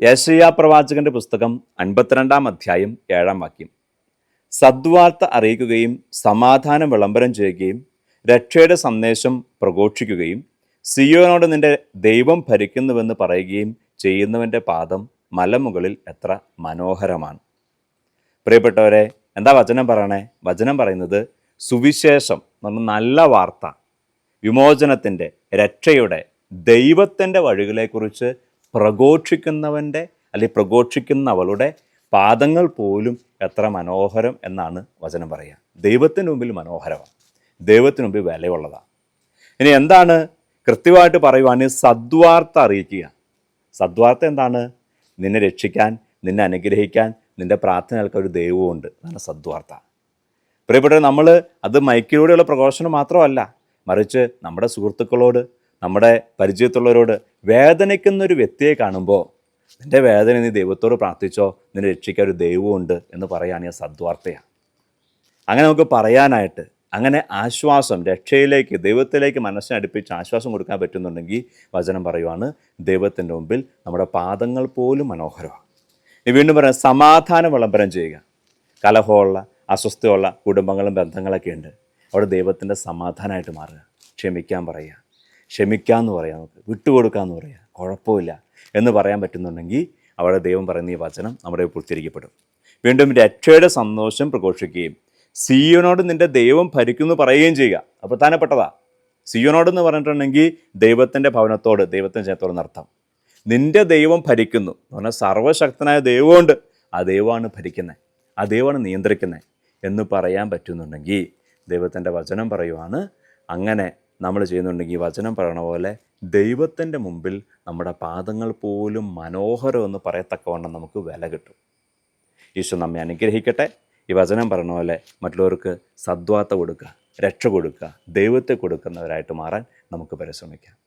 യേശയ്യ പ്രവാചകന്റെ പുസ്തകം അൻപത്തിരണ്ടാം അധ്യായം ഏഴാം വാക്യം. സദ്വാർത്ത അറിയിക്കുകയും സമാധാനം വിളംബരം ചെയ്യുകയും രക്ഷയുടെ സന്ദേശം പ്രഘോഷിക്കുകയും സിയോനോട് നിന്റെ ദൈവം ഭരിക്കുന്നുവെന്ന് പറയുകയും ചെയ്യുന്നവന്റെ പാദം മലമുകളിൽ എത്ര മനോഹരമാണ്. പ്രിയപ്പെട്ടവരെ എന്താ വചനം പറയണേ? വചനം പറയുന്നത് സുവിശേഷം എന്ന് നല്ല വാർത്ത. വിമോചനത്തിന്റെ രക്ഷയുടെ ദൈവത്തിന്റെ വഴികളെക്കുറിച്ച് പ്രഘോഷിക്കുന്നവന്റെ അല്ലെങ്കിൽ പ്രഘോഷിക്കുന്നവളുടെ പാദങ്ങൾ പോലും എത്ര മനോഹരം എന്നാണ് വചനം പറയുക. ദൈവത്തിന് മുമ്പിൽ മനോഹരമാണ്. ദൈവത്തിന് മുമ്പിൽ വിലയുള്ളതാണ്. ഇനി എന്താണ് കൃത്യമായിട്ട് പറയുവാണ് സദ്വാർത്ത അറിയിക്കുക. സദ്വാർത്ത എന്താണ്? നിന്നെ രക്ഷിക്കാൻ നിന്നെ അനുഗ്രഹിക്കാൻ നിന്റെ പ്രാർത്ഥനകൾക്ക് ഒരു ദൈവമുണ്ട് അതാണ് സദ്വാർത്ത. പ്രിയപ്പെട്ടവർ നമ്മൾ അത് മൈക്കിലൂടെയുള്ള പ്രഘോഷണം മാത്രമല്ല മറിച്ച് നമ്മുടെ സുഹൃത്തുക്കളോട് നമ്മുടെ പരിചയത്തുള്ളവരോട് വേദനിക്കുന്ന ഒരു വ്യക്തിയെ കാണുമ്പോൾ നിന്റെ വേദന നീ ദൈവത്തോട് പ്രാർത്ഥിച്ചോ? നിന്നെ രക്ഷിക്കാൻ ഒരു ദൈവമുണ്ട് എന്ന് പറയാൻ ഞാൻ സദ്വാർത്തയാണ്. അങ്ങനെ നമുക്ക് പറയാനായിട്ട് അങ്ങനെ ആശ്വാസം രക്ഷയിലേക്ക് ദൈവത്തിലേക്ക് മനസ്സിനടുപ്പിച്ച് ആശ്വാസം കൊടുക്കാൻ പറ്റുന്നുണ്ടെങ്കിൽ വചനം പറയുവാണ് ദൈവത്തിന്റെ മുമ്പിൽ നമ്മുടെ പാദങ്ങൾ പോലും മനോഹരമാണ്. വീണ്ടും പറയാം സമാധാനം വിളംബരം ചെയ്യുക. കലഹമുള്ള അസ്വസ്ഥയുള്ള കുടുംബങ്ങളും ബന്ധങ്ങളൊക്കെ ഉണ്ട്. അവിടെ ദൈവത്തിന്റെ സമാധാനമായിട്ട് മാറുക ക്ഷമിക്കാൻ പറയുക. ക്ഷമിക്കാമെന്ന് പറയാം നമുക്ക്. വിട്ടുകൊടുക്കാമെന്ന് പറയാം. കുഴപ്പമില്ല എന്ന് പറയാൻ പറ്റുന്നുണ്ടെങ്കിൽ അവിടെ ദൈവം പറയുന്ന ഈ വചനം നമ്മുടെ പൂർത്തീകരിക്കപ്പെടും. വീണ്ടും രക്ഷയുടെ സന്തോഷം പ്രഘോഷിക്കുകയും സിയോനോട് നിന്റെ ദൈവം ഭരിക്കുന്നു പറയുകയും ചെയ്യുക. അപ്പോൾ പ്രധാനപ്പെട്ടതാ. സിയോനോട് എന്ന് പറഞ്ഞിട്ടുണ്ടെങ്കിൽ ദൈവത്തിന്റെ ഭവനത്തോട് ദൈവത്തിന്റെ ജനത്തോട് നർത്ഥം നിന്റെ ദൈവം ഭരിക്കുന്നു. എന്ന് പറഞ്ഞാൽ സർവശക്തനായ ദൈവമുണ്ട്. ആ ദൈവമാണ് ഭരിക്കുന്നത്. ആ ദൈവമാണ് നിയന്ത്രിക്കുന്നത് എന്ന് പറയാൻ പറ്റുന്നുണ്ടെങ്കിൽ ദൈവത്തിന്റെ വചനം പറയുവാണ് അങ്ങനെ നമ്മൾ ചെയ്യുന്നുണ്ടെങ്കിൽ വചനം പറയണ പോലെ ദൈവത്തിന്റെ മുമ്പിൽ നമ്മുടെ പാദങ്ങൾ പോലും മനോഹരം എന്ന് പറയത്തക്കവണ്ണം നമുക്ക് വില കിട്ടും. ഈശോ നമ്മെ അനുഗ്രഹിക്കട്ടെ. ഈ വചനം പറഞ്ഞ പോലെ മറ്റുള്ളവർക്ക് സദ്വാത്ത കൊടുക്കുക രക്ഷ കൊടുക്കുക ദൈവത്തെ കൊടുക്കുന്നവരായിട്ട് മാറാൻ നമുക്ക് പരിശ്രമിക്കാം.